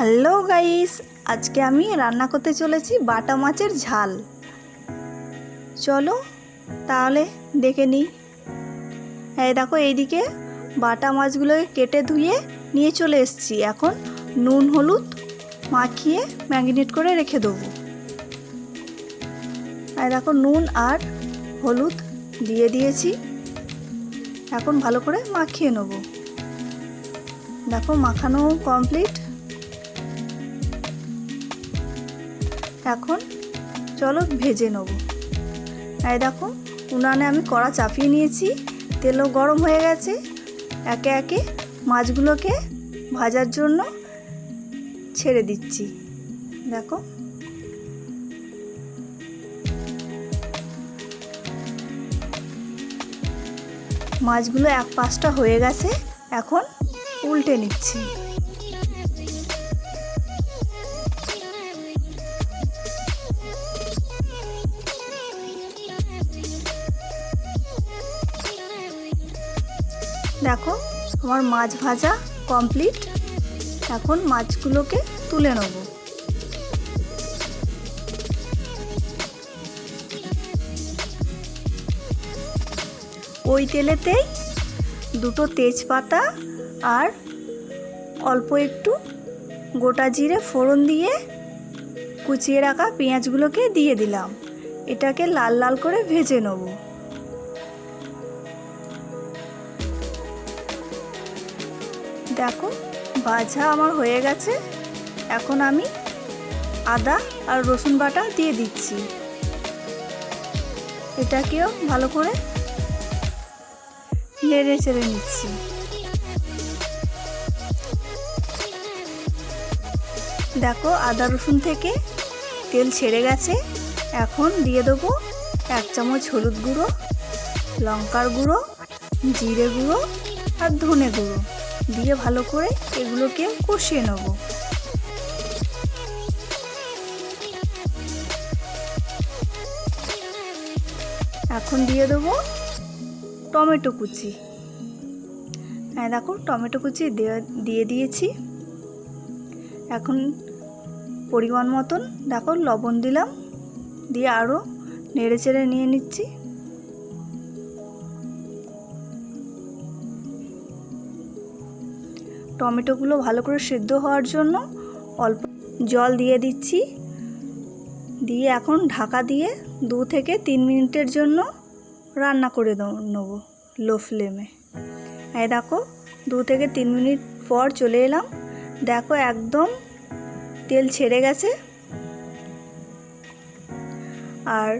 Hello guys, আজকে আমি রান্না করতে চলেছি বাটা মাছের ঝাল। চলো তাহলে দেখে নিই। হ্যাঁ দেখো, এইদিকে বাটা মাছগুলোকে কেটে ধুয়ে নিয়ে চলে এসেছি। এখন নুন, হলুদ মাখিয়ে ম্যাগনেট করে রেখে দেবো। এই দেখো, নুন আর হলুদ দিয়ে দিয়েছি। এখন ভালো করে মাখিয়ে নেব। দেখো, মাখানো কমপ্লিট এখন চলো ভেজে নেব। এই দেখো, উনানে আমি কড়া চাপিয়ে নিয়েছি, তেলও গরম হয়ে গেছে। একে একে মাছগুলোকে ভাজার জন্য ছেড়ে দিচ্ছি। দেখো। মাছগুলো এক পাশটা হয়ে গেছে, এখন উল্টে নিচ্ছি। দেখো আমার মাছ ভাজা কমপ্লিট এখন মাছগুলোকে তুলে নেব। ওই তেলেতেই দুটো তেজপাতা আর অল্প একটু গোটা জিরে ফোড়ন দিয়ে কুচিয়ে রাখা পেঁয়াজগুলোকে দিয়ে দিলাম। এটাকে লাল লাল করে ভেজে নেব। দেখো, ভাজা আমার হয়ে গেছে। এখন আমি আদা আর রসুন বাটা দিয়ে দিচ্ছি। এটাকেও ভালো করে নেড়ে চেড়ে নিচ্ছি। দেখো, আদা, রসুন থেকে তেল ছেড়ে গেছে। এখন দিয়ে দেবো এক চামচ হলুদ গুঁড়ো, লঙ্কার গুঁড়ো, জিরে গুঁড়ো আর ধনে গুঁড়ো। দিয়ে ভালো করে এগুলোকে কষিয়ে নেব। এখন দিয়ে দেবো টমেটো কুচি। হ্যাঁ দেখো টমেটো কুচি দিয়ে দিয়েছি। এখন পরিমাণ মতন, দেখো লবণ দিলাম, দিয়ে আরও নেড়ে চেড়ে নিয়ে নিচ্ছি। টমেটোগুলো ভালো করে সেদ্ধ হওয়ার জন্য অল্প জল দিয়ে দিচ্ছি। দিয়ে এখন ঢাকা দিয়ে দু থেকে তিন মিনিটের জন্য রান্না করে নেব লো ফ্লেমে। এই দেখো, দু থেকে তিন মিনিট পর চলে এলাম। দেখো একদম তেল ছেড়ে গেছে। আর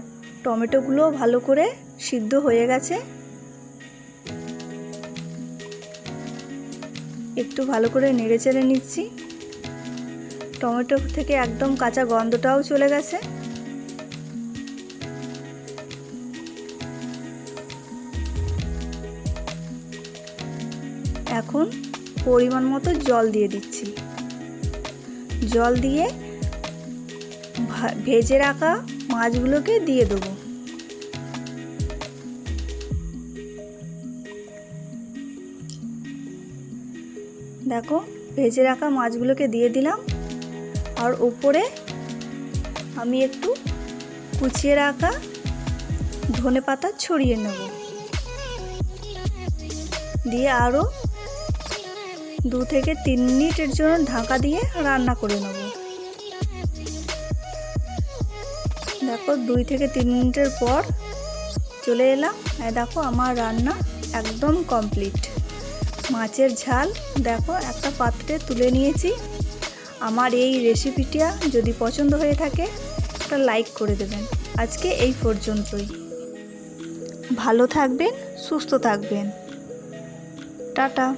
টমেটোগুলো ভালো করে সিদ্ধ হয়ে গেছে। একটু ভালো করে নেড়ে চেড়ে নিচ্ছি। টমেটো থেকে একদম কাঁচা গন্ধটাও চলে গেছে। এখন পরিমাণ মতো জল দিয়ে দিচ্ছি। জল দিয়ে ভেজে রাখা মাছগুলোকে দিয়ে দেবো। দেখো, ভেজে রাখা মাছগুলোকে দিয়ে দিলাম। আর উপরে আমি একটু কুচিয়ে রাখা ধনে পাতা ছড়িয়ে নেব। দিয়ে আরও দু থেকে তিন মিনিটের জন্য ঢাকা দিয়ে রান্না করে নেব। দেখো, দুই থেকে তিন মিনিটের পর চলে এলাম। দেখো, আমার রান্না একদম কমপ্লিট। মাছের ঝাল। দেখো, একটা পাত্রে তুলে নিয়েছি। আমার এই রেসিপিটা যদি পছন্দ হয়ে থাকে, একটা লাইক করে দেবেন। আজকে এই পর্যন্তই। ভালো থাকবেন, সুস্থ থাকবেন। টাটা।